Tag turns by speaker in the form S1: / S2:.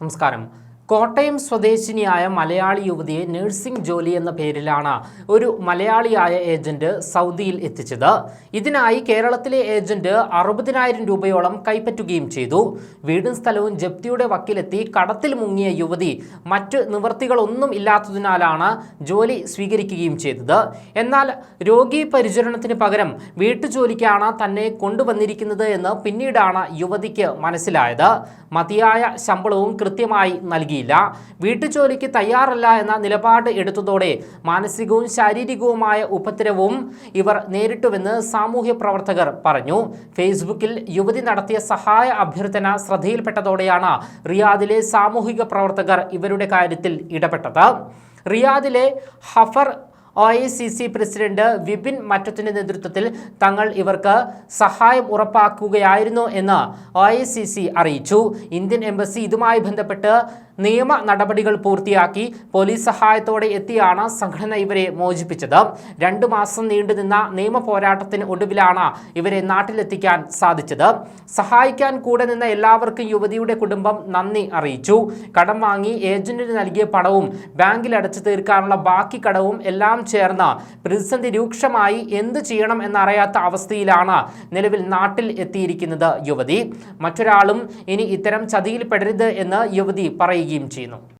S1: നമസ്കാരം. കോട്ടയം സ്വദേശിനിയായ മലയാളി യുവതിയെ നഴ്സിംഗ് ജോലി എന്ന പേരിലാണ് ഒരു മലയാളിയായ ഏജന്റ് സൗദിയിൽ എത്തിച്ചത്. ഇതിനായി കേരളത്തിലെ ഏജന്റ് അറുപതിനായിരം രൂപയോളം കൈപ്പറ്റുകയും ചെയ്തു. വീടും സ്ഥലവും ജപ്തിയുടെ വക്കിലെത്തി കടത്തിൽ മുങ്ങിയ യുവതി മറ്റ് നിവൃത്തികളൊന്നും ഇല്ലാത്തതിനാലാണ് ജോലി സ്വീകരിക്കുകയും ചെയ്തത്. എന്നാൽ രോഗി പരിചരണത്തിന് പകരം വീട്ടുജോലിക്കാണ് തന്നെ കൊണ്ടുവന്നിരിക്കുന്നത് എന്ന് പിന്നീടാണ് യുവതിക്ക് മനസ്സിലായത്. മതിയായ ശമ്പളവും കൃത്യമായി നൽകിയില്ല വീട്ടുജോലിക്ക് തയ്യാറല്ല എന്ന നിലപാട് എടുത്തതോടെ മാനസികവും ശാരീരികവുമായ ഉപദ്രവവും ഇവർ നേരിട്ടുവെന്ന് സാമൂഹ്യ പ്രവർത്തകർ പറഞ്ഞു. ഫേസ്ബുക്കിൽ യുവതി നടത്തിയ സഹായ അഭ്യർത്ഥന ശ്രദ്ധയിൽപ്പെട്ടതോടെയാണ് റിയാദിലെ സാമൂഹിക പ്രവർത്തകർ ഇവരുടെ കാര്യത്തിൽ ഇടപെട്ടത്. റിയാദിലെ Hafar O I C C president Vipin മറ്റത്തിന്റെ നേതൃത്വത്തിൽ തങ്ങൾ ഇവർക്ക് സഹായം ഉറപ്പാക്കുകയായിരുന്നു എന്ന് ഒ ഐ സി സി അറിയിച്ചു. ഇന്ത്യൻ എംബസി ഇതുമായി ബന്ധപ്പെട്ട് നിയമ നടപടികൾ പൂർത്തിയാക്കി പോലീസ് സഹായത്തോടെ എത്തിയാണ് സംഘടന ഇവരെ മോചിപ്പിച്ചത്. രണ്ടു മാസം നീണ്ടുനിന്ന നിയമ പോരാട്ടത്തിന് ഒടുവിലാണ് ഇവരെ നാട്ടിലെത്തിക്കാൻ സാധിച്ചത്. സഹായിക്കാൻ കൂടെ നിന്ന എല്ലാവർക്കും യുവതിയുടെ കുടുംബം നന്ദി അറിയിച്ചു. കടം വാങ്ങി ഏജന്റിന് നൽകിയ പണവും ബാങ്കിൽ അടച്ചു തീർക്കാനുള്ള ബാക്കി കടവും എല്ലാം ചേർന്ന് പ്രതിസന്ധി രൂക്ഷമായി എന്തു ചെയ്യണം എന്നറിയാത്ത അവസ്ഥയിലാണ് നിലവിൽ നാട്ടിൽ എത്തിയിരിക്കുന്നത് യുവതി. മറ്റൊരാളും ഇനി ഇത്തരം ചതിയിൽ പെടരുത് എന്ന് യുവതി പറയുകയും ചെയ്യുന്നു.